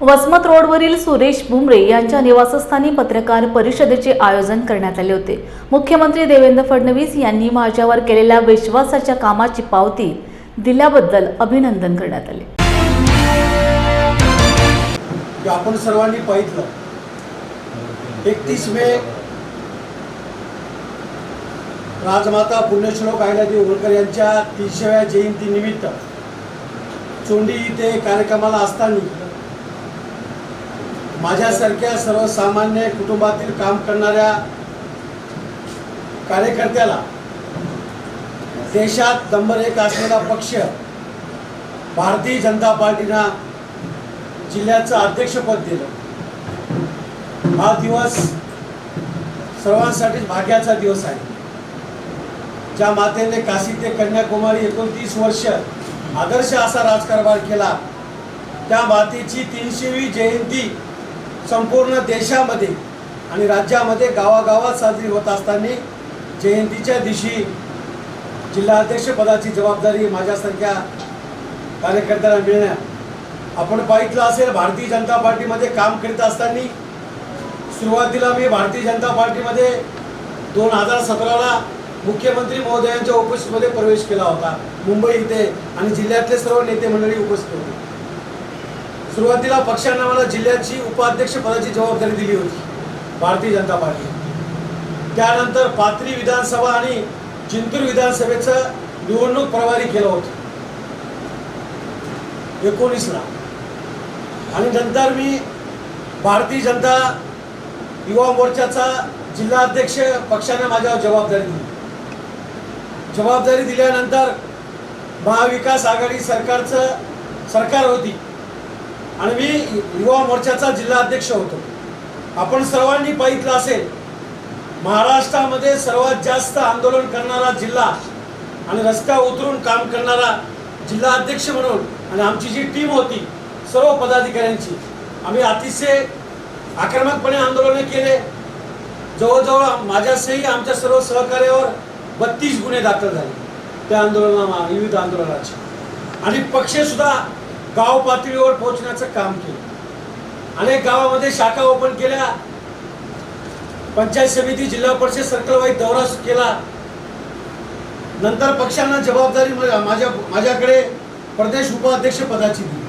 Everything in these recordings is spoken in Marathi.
वसमत रोडवरील सुरेश भुमरे यांच्या निवासस्थानी पत्रकार परिषदेचे आयोजन करण्यात आले होते. मुख्यमंत्री देवेंद्र फडणवीस यांनी माझ्यावर केलेल्या विश्वासाच्या कामाची पावती दिल्याबद्दल अभिनंदन करण्यात आले. आपण सर्वांनी पाहितलं. एकतीस मे राजमाता पुण्यश्लोक अहिल्यादेवी होळकर यांच्या तीनशेव्या जयंतीनिमित्त चोंडी इथे कार्यक्रमाला असताना माझ्यासारख्या सर्वसामान्य कुटुंबातील काम करणाऱ्या कार्यकर्त्याला देशात नंबर एक असलेला पक्ष भारतीय जनता पार्टीनं जिल्ह्याचं अध्यक्षपद दिलं. हा दिवस सर्वांसाठीच भाग्याचा दिवस आहे. ज्या मातेने काशी ते कन्याकुमारी एकोणतीस वर्ष आदर्श असा राजकारभार केला त्या मातेची तीनशेवी जयंती संपूर्ण देशामध्ये आणि राज्यामध्ये गावागावात साजरी होत असताना जयंतीच्या दिवशी जिल्हाध्यक्षपदाची जबाबदारी माझ्यासारख्या कार्यकर्त्याला मिळण्या आपण पाहितलं असेल भारतीय जनता पार्टीमध्ये काम करीत असताना सुरुवातीला मी भारतीय जनता पार्टीमध्ये दोन हजार सतराला मुख्यमंत्री महोदयांच्या ऑफिसमध्ये प्रवेश केला होता. मुंबई इथे आणि जिल्ह्यातले सर्व नेते मंडळी उपस्थित होते. सुरुवातीला पक्षानं मला जिल्ह्याची उपाध्यक्ष पदाची जबाबदारी दिली होती भारतीय जनता पार्टी. त्यानंतर पाथरी विधानसभा आणि जिंतूर विधानसभेचं निवडणूक प्रभारी केलं होतं. एकोणीसला. आणि नंतर मी भारतीय जनता युवा मोर्चाचा जिल्हाध्यक्ष पक्षाने माझ्यावर जबाबदारी दिली. जबाबदारी दिल्यानंतर महाविकास आघाडी सरकारचं सरकार होती. आणि मी युवा मोर्चाचा जिल्हा अध्यक्ष होतो. आपण सर्वांनी पाहितलं असेल महाराष्ट्रामध्ये सर्वात जास्त आंदोलन करणारा जिल्हा आणि रस्ता उतरून काम करणारा जिल्हा अध्यक्ष म्हणून आणि आमची जी टीम होती सर्व पदाधिकाऱ्यांची आम्ही अतिशय आक्रमकपणे आंदोलने केले. जवळजवळ माझ्यासही आमच्या सर्व सहकार्यावर बत्तीस गुन्हे दाखल झाले. त्या आंदोलना विविध आंदोलनाचे. आणि पक्षसुद्धा गाव पातळीवर पोहोचण्याचं काम केलं. अनेक गावामध्ये शाखा ओपन केल्या. पंचायत समिती जिल्हा परिषद सर्कलवाईज दौरा केला. नंतर पक्षांना जबाबदारी माझ्या माझ्याकडे प्रदेश उपाध्यक्ष पदाची दिली.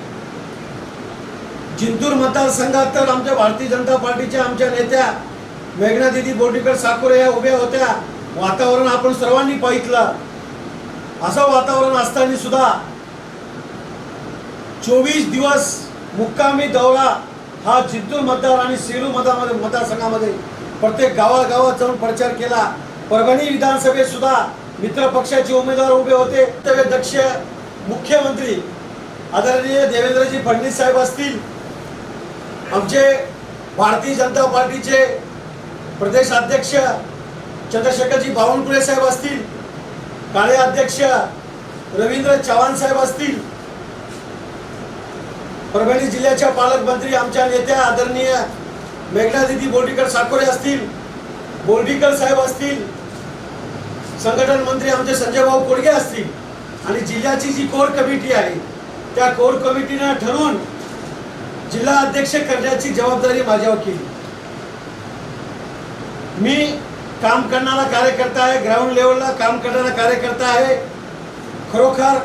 जिंतूर मतदारसंघात तर आमच्या भारतीय जनता पार्टीच्या आमच्या नेत्या मेघना दिदी बोर्डीकर साकोरे या उभ्या होत्या. वातावरण आपण सर्वांनी पाहितलं. असं वातावरण असताना सुद्धा चोवीस दिवस मुक्कामी दौरा हा जिंतूर मतदार आणि सेलू मतदारमध्ये मतदारसंघामध्ये प्रत्येक गावागावात जाऊन प्रचार केला. परभणी विधानसभेत सुद्धा मित्र पक्षाचे उमेदवार उभे होते. दक्ष मुख्यमंत्री आदरणीय देवेंद्रजी फडणवीस साहेब असतील. आमचे भारतीय जनता पार्टीचे प्रदेश अध्यक्ष चंद्रशेखरजी बावनकुळे साहेब असतील. काळे अध्यक्ष रवींद्र चव्हाण साहेब असतील. परभणी जिल्ह्याच्या पालकमंत्री आमच्या नेत्या आदरणीय मेघनादिदी बोर्डीकर साकोरे असतील बोर्डीकर साहेब असतील संघटन मंत्री आमचे संजयभाऊ कोडगे असतील आणि जिल्ह्याची जी कोर कमिटी आहे त्या कोर कमिटीनं ठरवून जिल्हा अध्यक्ष करण्याची जबाबदारी माझ्यावर केली. मी काम करणारा कार्यकर्ता आहे ग्राउंड लेवलला काम करणारा कार्यकर्ता आहे खरोखर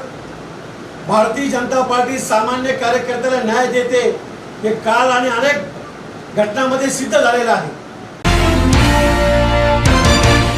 भारतीय जनता पार्टी सामान्य कार्यकर्त्याला न्याय देते हे काल आणि अनेक घटनांमध्ये सिद्ध झालेलं आहे.